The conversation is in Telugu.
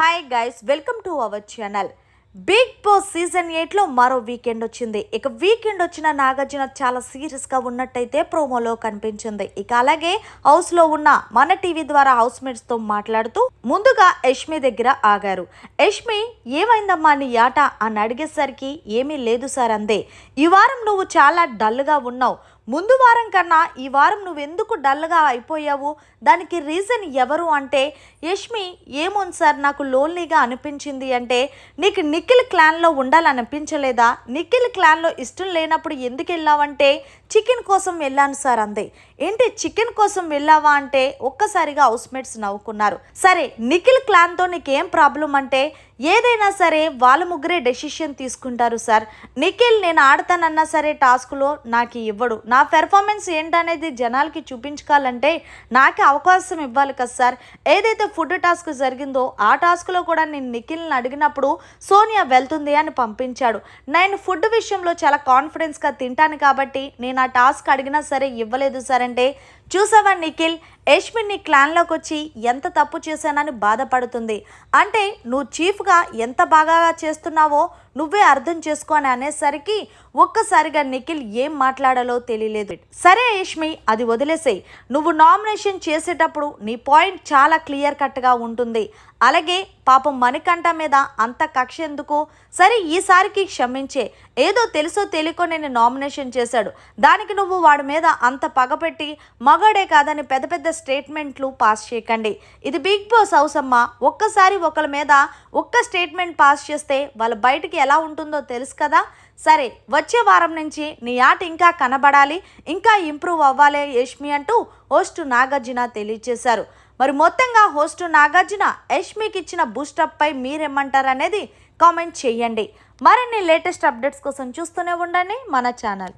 Hi guys welcome to our channel big boss season ఎయిట్లో మరో వీకెండ్ వచ్చింది. ఇక వీకెండ్ వచ్చిన నాగార్జున చాలా సీరియస్గా ఉన్నట్టయితే ప్రోమోలో కనిపించింది. ఇక అలాగే హౌస్లో ఉన్న మన టీవీ ద్వారా హౌస్ మేట్స్తో మాట్లాడుతూ ముందుగా యష్మి దగ్గర ఆగారు. యష్మి ఏమైందమ్మా నీ ఆట? అని అడిగేసరికి ఏమీ లేదు సార్ అందే. ఈ వారం నువ్వు చాలా డల్గా ఉన్నావు. ముందు వారం కన్నా ఈ వారం నువ్వెందుకు డల్గా అయిపోయావు? దానికి రీజన్ ఎవరు అంటే యష్మి ఏమోన్ సార్ నాకు లోన్లీగా అనిపించింది అంటే నీకు నిఖిల్ క్లాన్లో ఉండాలనిపించలేదా? నిఖిల్ క్లాన్లో ఇష్టం లేనప్పుడు ఎందుకు వెళ్ళావంటే చికెన్ కోసం వెళ్ళాను సార్ అందే. ఏంటి చికెన్ కోసం వెళ్ళావా అంటే ఒక్కసారిగా హౌస్మేట్స్ నవ్వుకున్నారు. సరే నిఖిల్ క్లాన్తో నీకేం ప్రాబ్లం అంటే ఏదైనా సరే వాళ్ళ ముగ్గురే డెసిషన్ తీసుకుంటారు సార్ నిఖిల్ నేను ఆడతానన్నా సరే టాస్క్లో నాకు ఇవ్వడు. నా పెర్ఫార్మెన్స్ ఏంటనేది జనాలకి చూపించుకోవాలంటే నాకే అవకాశం ఇవ్వాలి కదా సార్ ఏదైతే ఫుడ్ టాస్క్ జరిగిందో ఆ టాస్క్లో కూడా నేను నిఖిల్ని అడిగినప్పుడు సోనియా వెళ్తుంది అని పంపించాడు. నేను ఫుడ్ విషయంలో చాలా కాన్ఫిడెన్స్గా తింటాను కాబట్టి నేను ఆ టాస్క్ అడిగినా సరే ఇవ్వలేదు సార్ అంటే చూసావా నిఖిల్? యష్మి నీ క్లాన్లోకి వచ్చి ఎంత తప్పు చేశానని బాధపడుతుంది. అంటే నువ్వు చీఫ్గా ఎంత బాగా చేస్తున్నావో నువ్వే అర్థం చేసుకో అని అనేసరికి ఒక్కసారిగా నిఖిల్ ఏం మాట్లాడాలో తెలియలేదు. సరే యష్మి అది వదిలేసేయి. నువ్వు నామినేషన్ చేసేటప్పుడు నీ పాయింట్ చాలా క్లియర్ కట్గా ఉంటుంది. అలాగే పాపం మణికంఠ మీద అంత కక్ష ఎందుకు? సరే ఈసారికి క్షమించే. ఏదో తెలుసో తెలియకో నేను నామినేషన్ చేశాడు. దానికి నువ్వు వాడి మీద అంత పగపెట్టి మగాడే కాదని పెద్ద పెద్ద స్టేట్మెంట్లు పాస్ చేయకండి. ఇది బిగ్ బాస్ హౌస్ అమ్మా. ఒక్కసారి ఒకరి మీద ఒక్క స్టేట్మెంట్ పాస్ చేస్తే వాళ్ళ బయటికి ఎలా ఉంటుందో తెలుసు కదా? సరే వచ్చే వారం నుంచి నీ ఆట ఇంకా కనబడాలి ఇంకా ఇంప్రూవ్ అవ్వాలి యష్మి అంటూ హోస్ట్ నాగార్జున తెలియజేశారు మరి మొత్తంగా హోస్ట్ నాగార్జున యష్మికి ఇచ్చిన బూస్టప్ పై మీరేమంటారు అనేది కామెంట్ చేయండి. మరిన్ని లేటెస్ట్ అప్డేట్స్ కోసం చూస్తూనే ఉండండి మన ఛానల్.